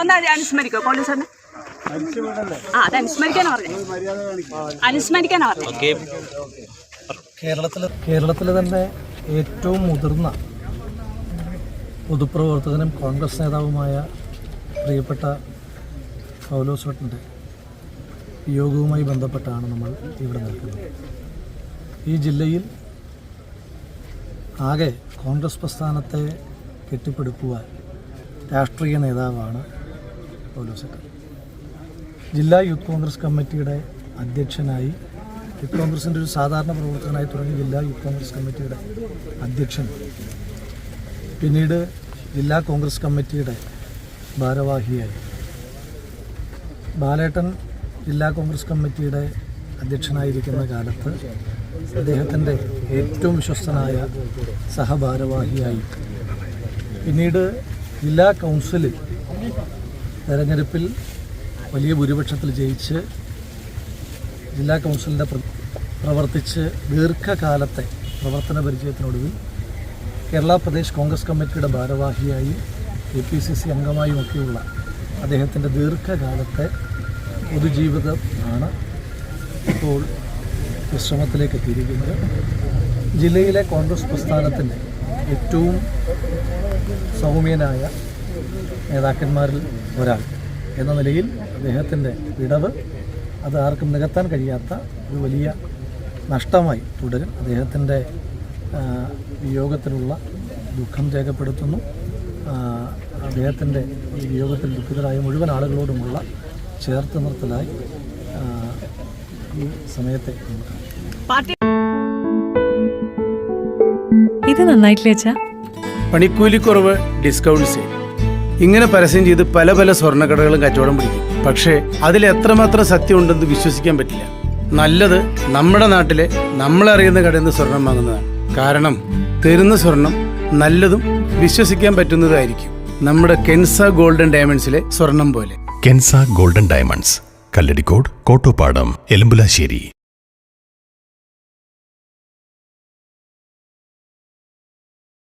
ഒന്ന് അത് അനുസ്മരിക്കോ. പോലീസ് ഒന്ന് ആ അത് അനുസ്മരിക്കാനാ പറഞ്ഞത് അനുസ്മരിക്കാനാ പറഞ്ഞത് കേരളത്തിൽ കേരളത്തിൽ തന്നെ ഏറ്റവും മുതിർന്ന പൊതുപ്രവർത്തകനും കോൺഗ്രസ് നേതാവുമായ പ്രിയപ്പെട്ട പൗലോസോട്ടിന്റെ യോഗവുമായി ബന്ധപ്പെട്ടാണ് നമ്മൾ ഇവിടെ നിൽക്കുന്നത്. ഈ ജില്ലയിൽ ആകെ കോൺഗ്രസ് പ്രസ്ഥാനത്തെ കെട്ടിപ്പടുക്കുവാൻ രാഷ്ട്രീയ നേതാവാണ് പൗലോസോട്ട് ജില്ലാ യൂത്ത് കോൺഗ്രസ് കമ്മിറ്റിയുടെ അധ്യക്ഷനായി യൂത്ത് കോൺഗ്രസിന്റെ ഒരു സാധാരണ പ്രവർത്തകനായി തുടങ്ങി ജില്ലാ യൂത്ത് കോൺഗ്രസ് കമ്മിറ്റിയുടെ അധ്യക്ഷൻ. പിന്നീട് ജില്ലാ കോൺഗ്രസ് കമ്മിറ്റിയുടെ ഭാരവാഹിയായി. ബാലേട്ടൻ ജില്ലാ കോൺഗ്രസ് കമ്മിറ്റിയുടെ അധ്യക്ഷനായിരിക്കുന്ന കാലത്ത് അദ്ദേഹത്തിന്റെ ഏറ്റവും വിശ്വസ്തനായ സഹഭാരവാഹിയായി. പിന്നീട് ജില്ലാ കൗൺസിലിൽ തെരഞ്ഞെടുപ്പിൽ വലിയ ഭൂരിപക്ഷത്തിൽ ജയിച്ച് ജില്ലാ കൗൺസിലിന്റെ പ്രവർത്തിച്ച് ദീർഘകാലത്തെ പ്രവർത്തന പരിചയത്തിനൊടുവിൽ കേരള പ്രദേശ് കോൺഗ്രസ് കമ്മിറ്റിയുടെ ഭാരവാഹിയായി എ പി സി സി അംഗമായും ഒക്കെയുള്ള അദ്ദേഹത്തിന്റെ ദീർഘകാലത്തെ പൊതുജീവിതമാണ് ഇപ്പോൾ വിശ്രമത്തിലേക്ക് എത്തിയിരിക്കുന്നത്. ജില്ലയിലെ കോൺഗ്രസ് പ്രസ്ഥാനത്തിന്റെ ഏറ്റവും സൗമ്യനായ നേതാക്കന്മാരിൽ ഒരാൾ എന്ന നിലയിൽ അദ്ദേഹത്തിന്റെ വിടവ് അത് ആർക്കും നികത്താൻ കഴിയാത്ത ഒരു വലിയ നഷ്ടമായി തുടരും. അദ്ദേഹത്തിന്റെ വിയോഗത്തിലുള്ള ദുഃഖം രേഖപ്പെടുത്തുന്നു. അദ്ദേഹത്തിന്റെ ഈ വിയോഗത്തിൽ ദുഃഖിതരായ മുഴുവൻ ആളുകളോടുമുള്ള ചേർത്ത് നിർത്തലായി ഈ സമയത്തെ പാർട്ടി ഇത് നന്നായിട്ടില്ല പണിക്കൂലിക്കുറവ് ഡിസ്കൗണ്ട് സെയിൽ ഇങ്ങനെ പരസ്യം ചെയ്ത് പല പല സ്വർണക്കടകളും കച്ചവടം പിടിക്കും. പക്ഷേ അതിൽ എത്രമാത്രം സത്യം ഉണ്ടെന്ന് വിശ്വസിക്കാൻ പറ്റില്ല. നല്ലത് നമ്മുടെ നാട്ടിലെ നമ്മളറിയുന്ന കടയിൽ നിന്ന് സ്വർണം വാങ്ങുന്നതാണ്. കാരണം തരുന്ന സ്വർണം നല്ലതും വിശ്വസിക്കാൻ പറ്റുന്നതായിരിക്കും. നമ്മുടെ കെൻസ ഗോൾഡൻ ഡയമണ്ട്സിലെ സ്വർണം പോലെ. Kenza golden diamonds. കല്ലടിക്കോട് കോട്ടോപ്പാടം എലമ്പുലാശ്ശേരി.